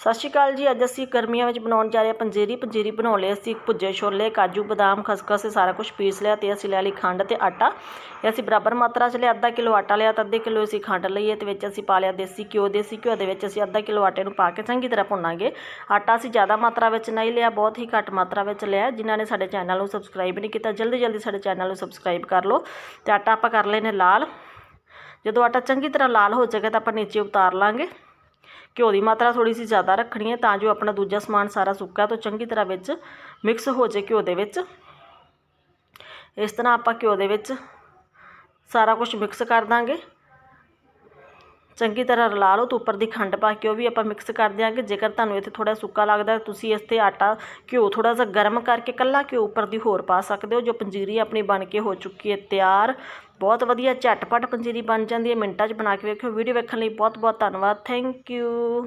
ਸਤਿ ਸ਼੍ਰੀ ਅਕਾਲ ਜੀ, ਅੱਜ ਅਸੀਂ ਗਰਮੀਆਂ ਵਿੱਚ ਬਣਾਉਣ ਜਾ ਰਹੇ ਹਾਂ ਪੰਜੀਰੀ। ਪੰਜੀਰੀ ਬਣਾਉਣ ਲਈ ਅਸੀਂ ਭੁੱਜੇ ਛੋਲੇ, ਕਾਜੂ, ਬਦਾਮ, ਖਸਖਸ, ਇਹ ਸਾਰਾ ਕੁਝ ਪੀਸ ਲਿਆ ਤੇ ਅਸੀਂ ਲੈ ਲਈ ਖੰਡ ਤੇ ਆਟਾ। ਇਹ ਅਸੀਂ ਬਰਾਬਰ ਮਾਤਰਾ 'ਚ ਲਿਆ, ਅੱਧਾ ਕਿਲੋ ਆਟਾ ਲਿਆ ਤਾਂ ਅੱਧੇ ਕਿਲੋ ਅਸੀਂ ਖੰਡ ਲਈ ਹੈ ਤੇ ਵਿੱਚ ਅਸੀਂ ਪਾ ਲਿਆ ਦੇਸੀ ਘਿਓ। ਦੇਸੀ ਘਿਓ ਦੇ ਵਿੱਚ ਅਸੀਂ ਅੱਧਾ ਕਿਲੋ ਆਟੇ ਨੂੰ ਪਾ ਕੇ ਚੰਗੀ ਤਰ੍ਹਾਂ ਭੁੰਨਾਂਗੇ। ਆਟਾ ਅਸੀਂ ਜ਼ਿਆਦਾ ਮਾਤਰਾ ਵਿੱਚ ਨਹੀਂ ਲਿਆ, ਬਹੁਤ ਹੀ ਘੱਟ ਮਾਤਰਾ ਵਿੱਚ ਲਿਆ। ਜਿਨ੍ਹਾਂ ਨੇ ਸਾਡੇ ਚੈਨਲ ਨੂੰ ਸਬਸਕ੍ਰਾਈਬ ਨਹੀਂ ਕੀਤਾ, ਜਲਦੀ ਜਲਦੀ ਸਾਡੇ ਚੈਨਲ ਨੂੰ ਸਬਸਕ੍ਰਾਈਬ ਕਰ ਲਓ ਤੇ ਆਟਾ ਆਪਾਂ ਕਰ ਲੈਨੇ ਲਾਲ। ਜਦੋਂ ਆਟਾ ਚੰਗੀ ਤਰ੍ਹਾਂ ਲਾਲ ਹੋ ਜਾਏਗਾ ਤਾਂ ਆਪਾਂ ਨੀਚੇ ਉਤਾਰ ਲਾਂਗੇ। ਘਿਓ ਦੀ ਮਾਤਰਾ ਥੋੜੀ ਸੀ ਜ਼ਿਆਦਾ ਰੱਖਣੀ ਹੈ ਤਾਂ ਜੋ ਆਪਣਾ ਦੂਜਾ ਸਮਾਨ ਸਾਰਾ ਸੁੱਕਾ ਤੋਂ ਚੰਗੀ ਤਰ੍ਹਾਂ ਵਿੱਚ ਮਿਕਸ ਹੋ ਜਾਏ ਘਿਓ ਦੇ ਵਿੱਚ। ਇਸ ਤਰ੍ਹਾਂ ਆਪਾਂ ਘਿਓ ਦੇ ਵਿੱਚ ਸਾਰਾ ਕੁਝ ਮਿਕਸ ਕਰ ਦਾਂਗੇ। ਚੰਗੀ ਤਰ੍ਹਾਂ ਰਲਾ ਲਓ ਤੇ ਉੱਪਰ ਦੀ ਖੰਡ ਪਾ ਕੇ ਉਹ ਵੀ ਆਪਾਂ ਮਿਕਸ ਕਰ ਦਿਆਂਗੇ। ਜੇਕਰ ਤੁਹਾਨੂੰ ਇੱਥੇ ਥੋੜਾ ਸੁੱਕਾ ਲੱਗਦਾ ਤੁਸੀਂ ਇਸ ਤੇ ਆਟਾ, ਘਿਓ ਥੋੜਾ ਜਿਹਾ ਗਰਮ ਕਰਕੇ ਕੱਲਾ ਘਿਓ ਉੱਪਰ ਦੀ ਹੋਰ ਪਾ ਸਕਦੇ ਹੋ, ਜੋ ਪੰਜੀਰੀ ਆਪਣੀ ਬਣ ਕੇ ਹੋ ਚੁੱਕੀ ਹੈ ਤਿਆਰ। ਬਹੁਤ ਵਧੀਆ ਝਟਪਟ ਪੰਜੀਰੀ ਬਣ ਜਾਂਦੀ ਹੈ, ਮਿੰਟਾਂ 'ਚ ਬਣਾ ਕੇ ਵੇਖਿਓ। ਵੀਡੀਓ ਵੇਖਣ ਲਈ ਬਹੁਤ ਬਹੁਤ ਧੰਨਵਾਦ। Thank you